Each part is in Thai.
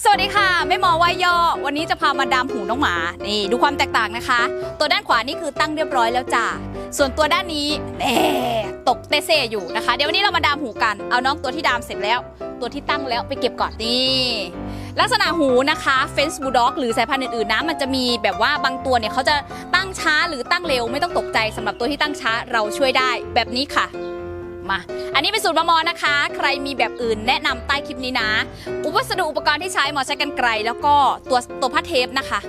สวัสดีค่ะแม่หมอวายย่อวันนี้จะพามาดามหูน้องหมา นี่ดูความแตกต่างนะคะ ตัวด้านขวานี่คือตั้งเรียบร้อยแล้วจ้าส่วนตัวด้านนี้เอ๊ตกเตเซอยู่นะคะ เดี๋ยววันนี้เรามาดามหูกัน เอาน้องตัวที่ดามเสร็จแล้ว ตัวที่ตั้งแล้วไปเก็บก่อนนี่ลักษณะหูนะคะเฟนส์บูลด็อกหรือสายพันธุ์อื่นๆนะมันจะมีแบบว่าบางตัวเนี่ยเขาจะตั้งช้าหรือตั้งเร็วไม่ต้องตกใจสำหรับตัวที่ตั้งช้าเราช่วยได้แบบนี้ค่ะ มา อันนี้เป็นสูตรมะมอนะคะ ใครมีแบบอื่นแนะนำใต้คลิปนี้นะ อุปสดุอุปกรณ์ที่ใช้หมอใช้กันไกล แล้วก็ตัวตัวผ้าเทปนะคะ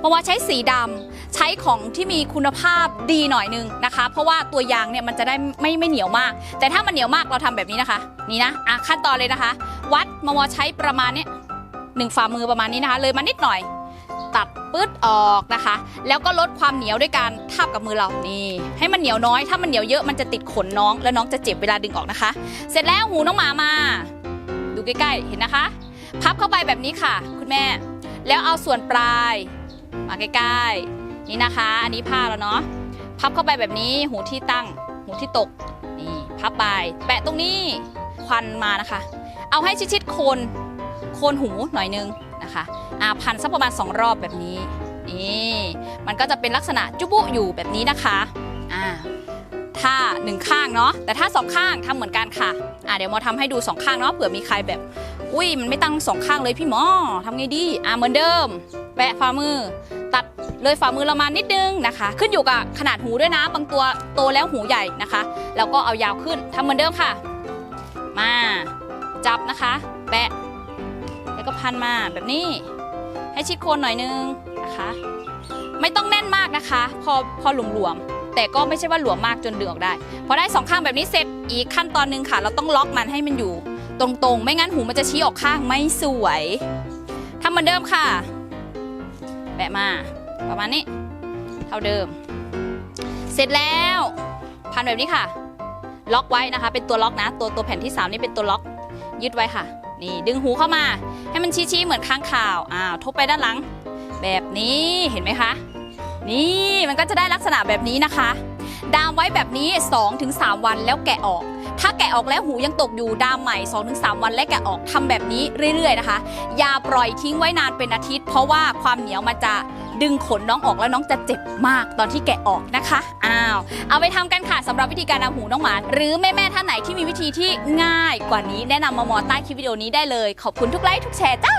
หมอใช้สีดำใช้ของที่มีคุณภาพดีหน่อยนึงนะคะ เพราะว่าตัวยางเนี่ยมันจะได้ไม่ไม่เหนียวมาก แต่ถ้ามันเหนียวมากเราทำแบบนี้นะคะ นี่นะอะขั้นตอนเลยนะคะ วัดหมอใช้ประมาณเนี้ยหนึ่งฝ่ามือประมาณนี้นะคะ เลยมานิดหน่อย ตัดปื๊ดออกนะคะ แล้วก็ลดความเหนียวด้วยการทาบกับมือเรานี่ให้มันเหนียวน้อย ถ้ามันเหนียวเยอะมันจะติดขนน้อง แล้วน้องจะเจ็บเวลาดึงออกนะคะ เสร็จแล้วหูน้องหมามา ดูใกล้ๆเห็นนะคะ พับเข้าไปแบบนี้ค่ะ คุณแม่ แล้วเอาส่วนปลาย มาใกล้ๆนี่นะคะ อันนี้ผ้าแล้วเนาะพับเข้าไปแบบนี้หูที่ตั้ง หูที่ตกนี่พับไป แปะตรงนี้ควันมานะคะ เอาให้ชิดๆโคนโคนหูหน่อยนึง นะคะอ่าพันสักประมาณ 2 รอบแบบนี้นี่มันก็จะเป็นลักษณะจุบุอยู่แบบนี้นะคะอ่าถ้าหนึ่งข้างเนาะแต่ถ้าสองข้างทำเหมือนกันค่ะอ่าเดี๋ยวหมอทำให้ดูสองข้างเนาะเผื่อมีใครแบบ อุ้ยมันไม่ตั้งสองข้างเลยพี่หมอทำไงดีอ่าเหมือนเดิมแปะฝ่ามือ ตัดเลยฝ่ามือเรามานิดนึงนะคะ ขึ้นอยู่กับขนาดหูด้วยนะบางตัวโตแล้วหูใหญ่นะคะ แล้วก็เอายาวขึ้นทำเหมือนเดิมค่ะ มาจับนะคะ แปะ แล้วก็พันมาแบบนี้ ให้ชิดโคนหน่อยนึงนะคะ ไม่ต้องแน่นมากนะคะ พอพอหลวมๆแต่ก็ไม่ใช่ว่าหลวมมากจนดึงออกได้พอได้สองข้างแบบนี้เสร็จอีกขั้นตอนหนึ่งค่ะ เราต้องล็อกมันให้มันอยู่ ตรงๆ ไม่งั้นหูมันจะชี้ออกข้างไม่สวยทำเหมือนเดิมค่ะแปะมาประมาณนี้เท่าเดิม เสร็จแล้วพันแบบนี้ค่ะ ล็อกไว้นะคะ เป็นตัวล็อกนะ ตัวตัวแผ่นที่สามนี่เป็นตัวล็อก ยึดไว้ค่ะ นี่ดึงหูเข้ามา ให้มันชี้ๆเหมือนข้างข่าวอ้าวทบไปด้านหลัง แบบนี้เห็นไหมคะ นี่มันก็จะได้ลักษณะแบบนี้นะคะ ดามไว้แบบนี้ 2-3 วันแล้วแกะออก ถ้าแกะออกแล้วหูยังตกอยู่ดามใหม่ 2-3 วันและแกะออกทำแบบนี้เรื่อยๆนะคะ อย่าปล่อยทิ้งไว้นานเป็นอาทิตย์ เพราะว่าความเหนียวมันจะดึงขนน้องออกแล้วน้องจะเจ็บมากตอนที่แกะออกนะคะอ้าวเอาไปทำกันค่ะสำหรับวิธีการดาหูน้องหมา หรือแม่ๆท่านไหนที่มีวิธีที่ง่ายกว่านี้แนะนำมามอใต้คลิปวิดีโอนี้ได้เลย ขอบคุณทุกไลค์ทุกแชร์จ้า